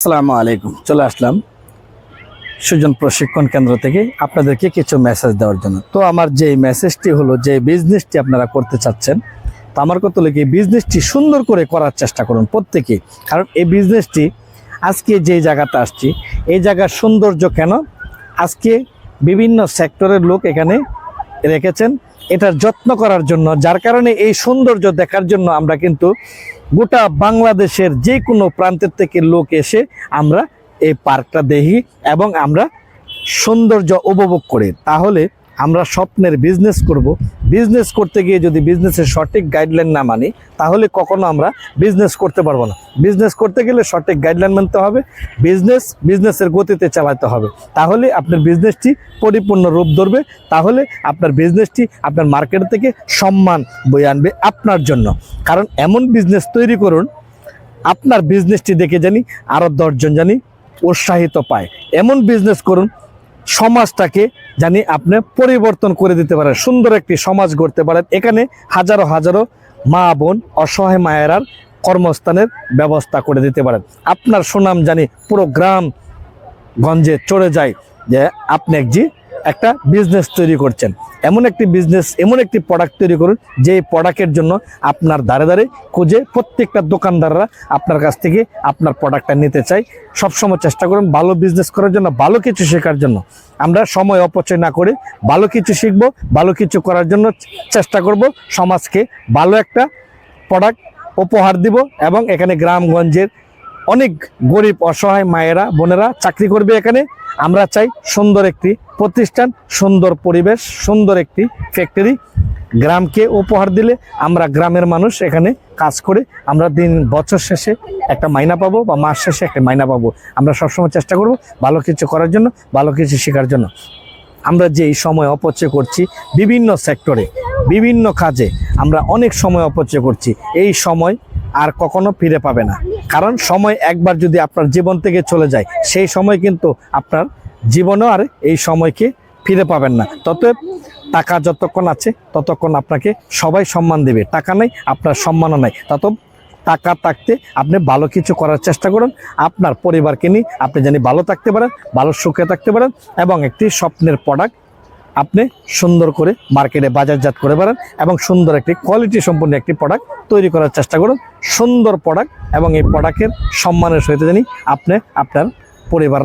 আসসালামু আলাইকুম। চলে আসলাম সুজন প্রশিক্ষণ কেন্দ্র থেকে আপনাদেরকে কিছু মেসেজ দেওয়ার জন্য। তো আমার যে মেসেজটি হলো, যে বিজনেসটি আপনারা করতে চাচ্ছেন, তো আমার কত লেগে বিজনেসটি সুন্দর করে করার চেষ্টা করুন প্রত্যেকে। কারণ এই বিজনেসটি আজকে যে জায়গাতে আসছি, এই জায়গার সৌন্দর্য কেন? আজকে বিভিন্ন সেক্টরের লোক এখানে রেখেছেন। এটার যত্ন করার জন্য, যার কারণে এই সৌন্দর্য দেখার জন্য আমরা কিন্তু গোটা বাংলাদেশের যে কোনো প্রান্তের থেকে লোক এসে আমরা এই পার্কটা দেখি এবং আমরা সৌন্দর্য উপভোগ করি। তাহলে আমরা স্বপ্নের বিজনেস করব। বিজনেস করতে গিয়ে যদি বিজনেসের সঠিক গাইডলাইন না মানি, তাহলে কখনো আমরা বিজনেস করতে পারব না। বিজনেস করতে গেলে সঠিক গাইডলাইন মানতে হবে বিজনেস বিজনেসের গতিতে চালাতে হবে। তাহলে আপনার বিজনেসটি পরিপূর্ণ রূপ ধরবে, তাহলে আপনার বিজনেসটি আপনার মার্কেট থেকে সম্মান বয়ে আনবে আপনার জন্য। কারণ এমন বিজনেস তৈরি করুন, আপনার বিজনেসটি দেখে জানি আরও দশজন জানি উৎসাহিত পায়। এমন বিজনেস করুন সমাজটাকে জানি আপনি পরিবর্তন করে দিতে পারেন। সুন্দর একটি সমাজ গড়তে পারেন। এখানে হাজারো হাজারো মা বোন অসহায় মায়েরার কর্মস্থানের ব্যবস্থা করে দিতে পারেন। আপনার সুনাম জানি পুরো গ্রাম গঞ্জে চড়ে যায়। যে আপনি একজি একটা বিজনেস তৈরি করছেন। এমন একটি বিজনেস এমন একটি প্রোডাক্ট তৈরি করুন যে প্রোডাক্টের জন্য আপনার দ্বারে দ্বারে খুঁজে প্রত্যেকটা দোকানদাররা আপনার কাছ থেকে আপনার প্রোডাক্টটা নিতে চাই সবসময় চেষ্টা করুন ভালো বিজনেস করার জন্য, ভালো কিছু শেখার জন্য। আমরা সময় অপচয় না করে ভালো কিছু শিখব, ভালো কিছু করার জন্য চেষ্টা করব সমাজকে ভালো একটা প্রোডাক্ট উপহার দিব এবং এখানে গ্রামগঞ্জের অনেক গরিব, অসহায় মায়েরা, বোনেরা চাকরি করবে এখানে। আমরা চাই সুন্দর একটি প্রতিষ্ঠান, সুন্দর পরিবেশ, সুন্দর একটি ফ্যাক্টরি গ্রামকে উপহার দিলে আমরা গ্রামের মানুষ এখানে কাজ করে আমরা দিন বছর শেষে একটা মাইনা পাবো বা মাস শেষে একটা মাইনা পাবো। আমরা সবসময় চেষ্টা করব ভালো কিছু করার জন্য, ভালো কিছু শেখার জন্য। আমরা যে এই সময় অপচয় করছি বিভিন্ন সেক্টরে বিভিন্ন কাজে, আমরা অনেক সময় অপচয় করছি। এই সময় আর কখনো ফিরে পাবে না। কারণ সময় একবার যদি আপনার জীবন থেকে চলে যায়, সেই সময় কিন্তু আপনার জীবনেও আর এই সময়কে ফিরে পাবেন না। তত টাকা যতক্ষণ আছে, ততক্ষণ আপনাকে সবাই সম্মান দেবে। টাকা নেই, আপনার সম্মানও নাই। তত টাকা থাকতে আপনি ভালো কিছু করার চেষ্টা করুন। আপনার পরিবারকে নিয়ে আপনি জানি ভালো থাকতে পারেন, ভালো সুখে থাকতে পারেন এবং একটি স্বপ্নের প্রোডাক্ট আপনি সুন্দর করে মার্কেটে বাজারজাত করে পারেন এবং সুন্দর একটি কোয়ালিটি সম্পন্ন একটি প্রোডাক্ট তৈরি করার চেষ্টা করুন। সুন্দর প্রোডাক্ট এবং এই প্রোডাক্টের সম্মানের সহিত জানি আপনি আপনার পরিবার